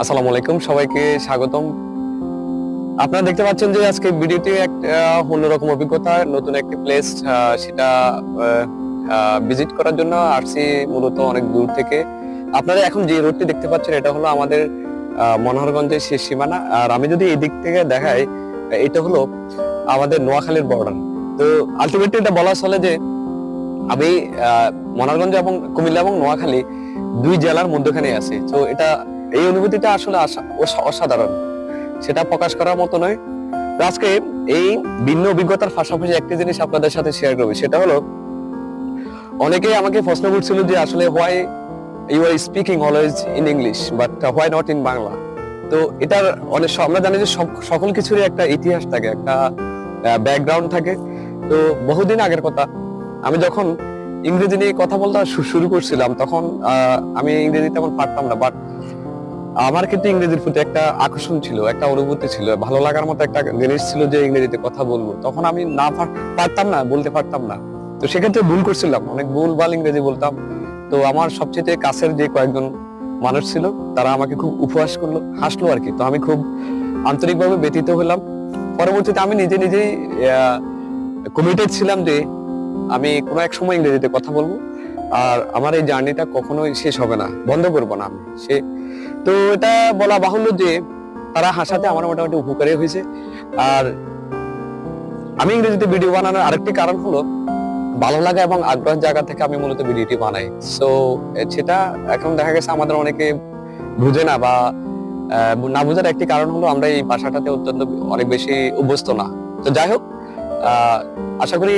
আসসালামু আলাইকুম, সবাইকে স্বাগতম। আপনারা দেখতে পাচ্ছেন যে আজকে ভিডিওটি একটা অন্যরকম অভিজ্ঞতা, নতুন একটি প্লেস সেটা ভিজিট করার জন্য আসছি মূলত অনেক দূর থেকে। আপনারা এখন যে রোডটি দেখতে পাচ্ছেন, এটা হলো আমাদের মনোহরগঞ্জের শেষ সীমানা। আর আমি যদি এই দিক থেকে দেখাই, এটা হলো আমাদের নোয়াখালীর বর্ডার তো আলটিমেটলি এটা বলা চলে যে, আমি মনোহরগঞ্জ এবং কুমিল্লা এবং নোয়াখালী দুই জেলার মধ্যখানে আছি। তো এটা এই অনুভূতিটা আসলে অসাধারণ। সেটা প্রকাশ করার মতো নয়। আজকে এই ভিন্ন অভিজ্ঞতার পাশাপাশি একটি জিনিস আপনাদের সাথে শেয়ার করব। সেটা হলো, অনেকেই আমাকে প্রশ্ন করছিল যে আসলে why you are speaking always in English but why not in Bangla? তো এটার অনেক আমরা জানি যে সকল কিছুরই একটা ইতিহাস থাকে, একটা ব্যাকগ্রাউন্ড থাকে। তো বহুদিন আগের কথা, আমি যখন ইংরেজি নিয়ে কথা বলতে শুরু করছিলাম, তখন আমি ইংরেজি তেমন পারতাম না বাট আমার কিন্তু ইংরেজির প্রতি একটা আকর্ষণ ছিল, একটা অনুভূতি ছিল, ভালো লাগার মতো একটা জিনিস ছিল যে ইংরেজিতে কথা বলব। তখন আমি না পারতাম না, বলতে পারতাম না। তো সেক্ষেত্রে ভুল করছিলাম, অনেক ভুল ভালো ইংরেজি বলতাম। তো আমার সবচেয়ে কাছের যে কয়েকজন মানুষ ছিল, তারা আমাকে খুব উপহাস করল, হাসলো আর কি। তো আমি খুব আন্তরিকভাবে ব্যতীত হলাম। পরবর্তীতে আমি নিজে নিজেই কমিটেড ছিলাম যে আমি কোনো এক সময় ইংরেজিতে কথা বলব। আর আমার এই জার্নিটা কখনোই শেষ হবে না, বন্ধ করব না আমি। সে তো এটা বলা বাহুল্য যে তারা হাসাতে আমার মোটামুটি উপকারী হয়েছে। আর আমি ইংরেজিতে ভিডিও বানানোর আরেকটি কারণ হলো, ভালো লাগা এবং আগ্রহের জায়গা থেকে আমি মূলত ভিডিওটি বানাই। সো সেটা এখন দেখা গেছে আমাদের অনেকে বুঝে না বা না বোঝার একটি কারণ হলো আমরা এই ভাষাটাতে অত্যন্ত অনেক বেশি অভ্যস্ত না। তো যাই হোক আশা করি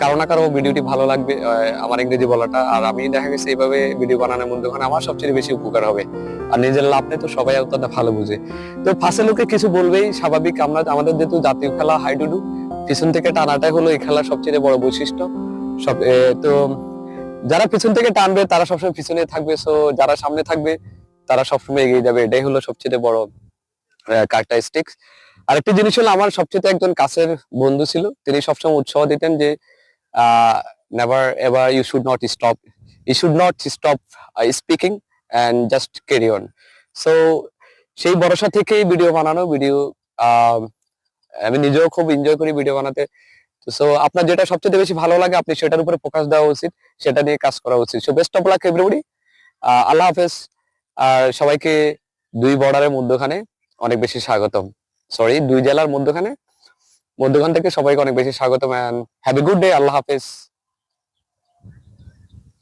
কারও না কারও ভিডিওটি ভালো লাগবে আমার ইংরেজি বলাটা। আর আমি দেখা গেছে এইভাবে ভিডিও বানানোর মধ্যে ওখানে আমার সবচেয়ে বেশি উপকার হবে। আর নিজের লাভ নেই তো সবাই অত্যন্ত ভালো বুঝে। তো ফাঁসে লোকে কিছু বলবেই, স্বাভাবিক। আমরা, আমাদের যেহেতু জাতীয় খেলা, হাইডুডু, পিছন থেকে টানাটাই হলো এই খেলার সবচেয়ে বড় বৈশিষ্ট্য। সব তো যারা পিছন থেকে টানবে, তারা সবসময় পিছনে থাকবে। সো যারা সামনে থাকবে, তারা সবসময় এগিয়ে যাবে। এটাই হলো সবচেয়ে বড় কার্টাইস্টিক্স আরেকটি জিনিস হলো, আমার সবচেয়ে একজন কাছের বন্ধু ছিল। তিনি সবসময় উৎসাহ দিতেন যে never ever you should not stop you should not stop speaking and just carry on so সেই ভরসা থেকেই ভিডিও বানানো ভিডিও আমি নিজেও খুব এনজয় করি ভিডিও বানাতে। সো আপনার যেটা সবচেয়ে বেশি ভালো লাগে, আপনি সেটার উপরে ফোকাস দেওয়া উচিত, সেটা নিয়ে কাজ করা উচিত। So best of luck everybody আল্লাহ হাফেজ। আর সবাইকে দুই বর্ডারের মধ্যখানে অনেক বেশি স্বাগতম। সরি দুই জেলার মধ্যখানে মধ্যখান থেকে সবাইকে অনেক বেশি স্বাগত man have a good day আল্লাহ হাফেজ।